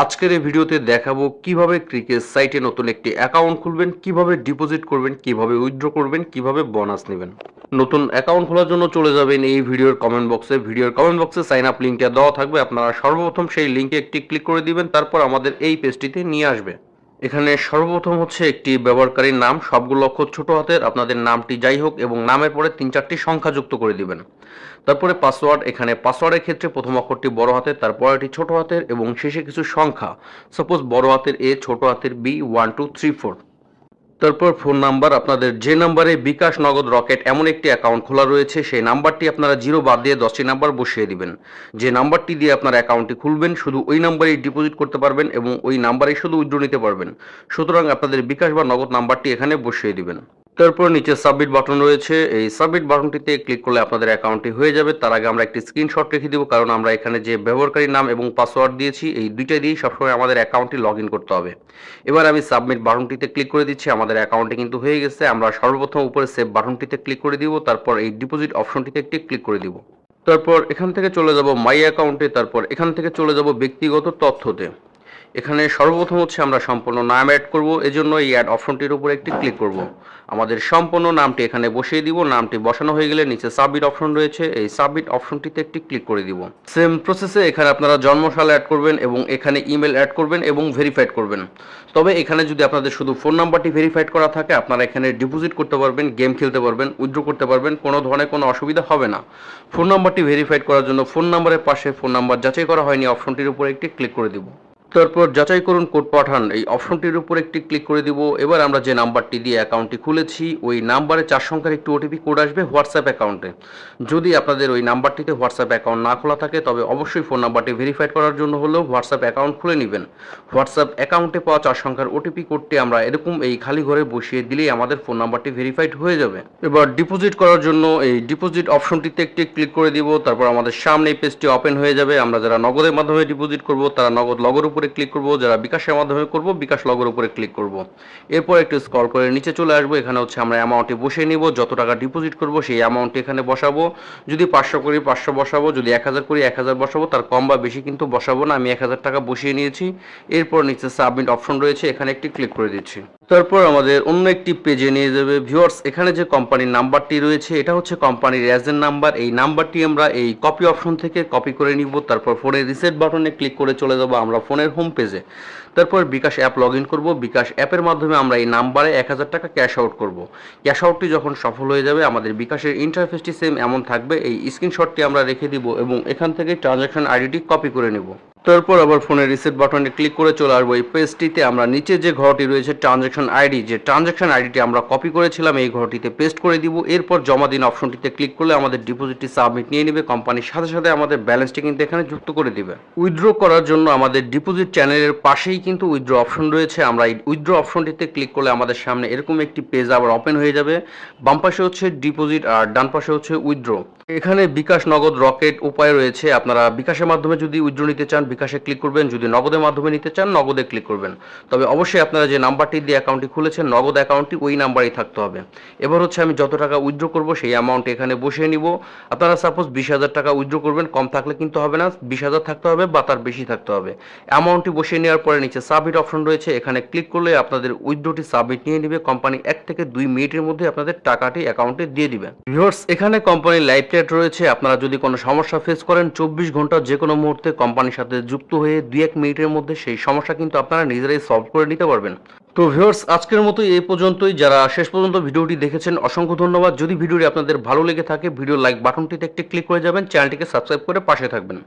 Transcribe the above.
আজকের এই ভিডিওতে দেখাবো কীভাবে ক্রিকেট সাইটে নতুন একটি অ্যাকাউন্ট খুলবেন, কীভাবে ডিপোজিট করবেন, কীভাবে উইথড্র করবেন, কীভাবে বোনাস নেবেন। নতুন অ্যাকাউন্ট খোলার জন্য চলে যাবেন এই ভিডিওর কমেন্ট বক্সে ভিডিওর কমেন্ট বক্সে সাইন আপ লিঙ্কটা দেওয়া থাকবে, আপনারা সর্বপ্রথম সেই লিঙ্কে একটি ক্লিক করে দিবেন, তারপর আমাদের এই পেজটিতে নিয়ে আসবে। এখানে সর্বপ্রথম হচ্ছে একটি ব্যবহারকারীর নাম, সবগুলো অক্ষর ছোট হাতের, আপনাদের নামটি যাই হোক, এবং নামের পরে তিন চারটি সংখ্যা যুক্ত করে দিবেন। তারপরে পাসওয়ার্ড এখানে পাসওয়ার্ডের ক্ষেত্রে প্রথম অক্ষরটি বড় হাতের, তারপর এটি ছোট হাতের, এবং শেষে কিছু সংখ্যা। সাপোজ বড় হাতের এ ছোট হাতের B one two three four তারপর ফোন নাম্বার, আপনাদের যে নাম্বারে বিকাশ নগদ রকেট এমন একটি অ্যাকাউন্ট খোলা রয়েছে, সেই নাম্বারটি আপনারা জিরো বাদ দিয়ে দশটি নাম্বার বসিয়ে দিবেন। যে নাম্বারটি দিয়ে আপনার অ্যাকাউন্টটি খুলবেন, শুধু ওই নাম্বারেই ডিপোজিট করতে পারবেন এবং ওই নাম্বারেই শুধু উইড্রো নিতে পারবেন। সুতরাং আপনাদের বিকাশ বা নগদ নাম্বারটি এখানে বসিয়ে দিবেন। তারপর নিচে সাবমিট বাটন রয়েছে। এই সাবমিট বাটনটিতে ক্লিক করলে আপনাদের অ্যাকাউন্টটি হয়ে যাবে। তার আগে আমরা একটি স্ক্রিনশট রেখে দিব, কারণ আমরা এখানে যে ব্যবহারকারী নাম এবং পাসওয়ার্ড দিয়েছি, এই দুইটা দিয়েই সবসময় আমাদের অ্যাকাউন্টটি লগ করতে হবে। এবার আমি সাবমিট বাটনটিতে ক্লিক করে দিচ্ছি। আমাদের অ্যাকাউন্টে কিন্তু হয়ে গেছে। আমরা সর্বপ্রথম উপরে সেভ বাটনটিতে ক্লিক করে দিব। তারপর এই ডিপোজিট অপশনটিতে একটি ক্লিক করে দিব। তারপর এখান থেকে চলে যাব মাই অ্যাকাউন্টে তারপর এখান থেকে চলে যাব ব্যক্তিগত তথ্যতে। এখানে সর্বপ্রথম হচ্ছে আমরা সম্পূর্ণ নাম অ্যাড করব। এজন্য এই অ্যাড অপশনটির উপর একটি ক্লিক করব। আমাদের সম্পূর্ণ নামটি এখানে বসিয়ে দিব। নামটি বসানো হয়ে গেলে নিচে সাবমিট অপশন রয়েছে। এই সাবমিট অপশনটিতে একটি ক্লিক করে দিব। সেম প্রসেসে এখানে আপনারা জন্মশাল অ্যাড করবেন এবং এখানে ইমেল অ্যাড করবেন এবং ভেরিফাইড করবেন। তবে এখানে যদি আপনাদের শুধু ফোন নাম্বারটি ভেরিফাইড করা থাকে, আপনারা এখানে ডিপোজিট করতে পারবেন গেম খেলতে পারবেন উইথড্র করতে পারবেন, কোনো ধরনের কোনো অসুবিধা হবে না। ফোন নাম্বারটি ভেরিফাইড করার জন্য ফোন নাম্বারের পাশে ফোন নাম্বার যাচাই করা হয়নি অপশনটির উপর একটি ক্লিক করে দিব। তারপর যাচাই করুন কোড পাঠান। এই অপশনটির উপর একটি ক্লিক করে দিব। এবার আমরা যে নাম্বারটি দিয়ে অ্যাকাউন্টটি খুলেছি, ওই নাম্বারে চার সংখ্যার একটি ওটিপি কোড আসবে হোয়াটসঅ্যাপ অ্যাকাউন্টে। যদি আপনাদের ওই নাম্বারটিতে হোয়াটসঅ্যাপ অ্যাকাউন্ট না খোলা থাকে, তবে অবশ্যই ফোন নাম্বারটি ভেরিফাইড করার জন্য হলেও হোয়াটসঅ্যাপ অ্যাকাউন্ট খুলে নেবেন। হোয়াটসঅ্যাপ অ্যাকাউন্টে পাওয়া চার সংখ্যার ওটিপি কোডটি আমরা এরকম এই খালি ঘরে বসিয়ে দিলেই আমাদের ফোন নাম্বারটি ভেরিফাইড হয়ে যাবে। এবার ডিপোজিট করার জন্য এই ডিপোজিট অপশনটিতে একটি ক্লিক করে দিব। তারপর আমাদের সামনে এই পেজটি ওপেন হয়ে যাবে। আমরা যারা নগদের মাধ্যমে ডিপোজিট করব, তারা নগদ, লগের উপরে ক্লিক করব, যারা বিকাশের মাধ্যমে করব, বিকাশ লগের উপরে ক্লিক করব। এরপর একটু স্ক্রল করে নিচে চলে আসব, এখানে হচ্ছে আমরা অ্যামাউন্টে বসিয়ে নিব, যত টাকা ডিপোজিট করব, সেই অ্যামাউন্ট এখানে বসাবো। যদি পাঁচশো করি, পাঁচশো বসাবো, যদি এক হাজার করি, এক হাজার বসাবো, তার কম বা বেশি কিন্তু বসাবো না, আমি এক হাজার টাকা বসিয়ে নিয়েছি। এরপর নিচে সাবমিট অপশন রয়েছে, এখানে একটি ক্লিক করে দিচ্ছি। তারপর আমাদের অন্য একটি পেজে নিয়ে যাবে। ভিউয়ার্স এখানে যে কোম্পানির নাম্বারটি রয়েছে, এটা হচ্ছে কোম্পানির এজেন্ট নাম্বার এই নাম্বারটি আমরা এই কপি অপশন থেকে কপি করে নিব, তারপর ফোনের রিসেট বাটনে ক্লিক করে চলে যাব আমরা ফোনের হোম পেজে তারপর বিকাশ অ্যাপ লগ ইন করব। বিকাশ অ্যাপের মাধ্যমে আমরা এই নাম্বারে এক হাজার টাকা ক্যাশ আউট করব। ক্যাশ আউটটি যখন সফল হয়ে যাবে, আমাদের বিকাশের ইন্টারফেসটি সেম এমন থাকবে। এই স্ক্রিনশটটি আমরা রেখে দিব এবং এখান থেকে ট্রানজ্যাকশন আইডিটি কপি করে নেব। তারপর আবার ফোনের রিসেট বাটনে ক্লিক করে চলে আসব। এই পেজটিতে আমরা নিচে যে ঘরটি রয়েছে ট্রানজ্যাকশন আইডি যে ট্রানজ্যাকশন আইডিটি আমরা কপি করেছিলাম, এই ঘরটিতে পেস্ট করে দিব। এরপর জমা দিন অপশনটিতে ক্লিক করলে আমাদের ডিপোজিটটি সাবমিট নিয়ে নেবে। কোম্পানির সাথে সাথে আমাদের ব্যালেন্সটি কিন্তু এখানে যুক্ত করে দিবে। উইথড্র করার জন্য আমাদের ডিপোজিট চ্যানেলের পাশেই কিন্তু উইথড্র অপশন রয়েছে। আমরা এই উইথড্র অপশনটিতে ক্লিক করলে আমাদের সামনে এরকম একটি পেজ আবার ওপেন হয়ে যাবে। বাম পাশে হচ্ছে ডিপোজিট আর ডান পাশে হচ্ছে উইথড্র এখানে বিকাশ নগদ রকেট উপায় রয়েছে। আপনারা বিকাশের মাধ্যমে যদি উইথড্র নিতে চান বিকাশে ক্লিক করবেন। যদি নগদের মাধ্যমে নিতে চান, নগদে ক্লিক করবেন। তবে অবশ্যই আপনারা যে নাম্বারটি দিয়ে অ্যাকাউন্টটি খুলেছেন, নগদ অ্যাকাউন্টটি ওই নাম্বারেই থাকতে হবে। এবার হচ্ছে আমি যত টাকা উইথড্র করব, সেই অ্যামাউন্ট এখানে বসিয়ে নিব। আপনারা সাপোজ বিশ হাজার টাকা উইথড্র করবেন, কম থাকলে কিন্তু হবে না, বিশ হাজার থাকতে হবে বা তার বেশি থাকতে হবে। অ্যামাউন্টটি বসিয়ে নেওয়ার পরে নিচে সাবমিট অপশন রয়েছে, এখানে ক্লিক করলে আপনাদের উইথড্রটি সাবমিট নিয়ে নেবে। কোম্পানি এক থেকে দুই মিনিটের মধ্যে আপনাদের টাকাটি অ্যাকাউন্টে দিয়ে দিবে। ভিউয়ার্স এখানে কোম্পানির লাইভ চ্যাট রয়েছে। আপনারা যদি কোনো সমস্যা ফেস করেন, চব্বিশ ঘণ্টা যে কোনো মুহূর্তে কোম্পানির সাথে যুক্ত হয়ে দুই এক মিনিটের মধ্যে সেই সমস্যা কিন্তু আপনারা নিজেরাই সলভ করে নিতে পারবেন। তো ভিউয়ার্স আজকের মতো এই পর্যন্তই। যারা শেষ পর্যন্ত ভিডিওটি দেখেছেন, অসংখ্য ধন্যবাদ। যদি ভিডিওটি আপনাদের ভালো লেগে থাকে ভিডিও লাইক বাটনটিতে একটি ক্লিক করে যাবেন চ্যানেলটিকে সাবস্ক্রাইব করে পাশে থাকবেন।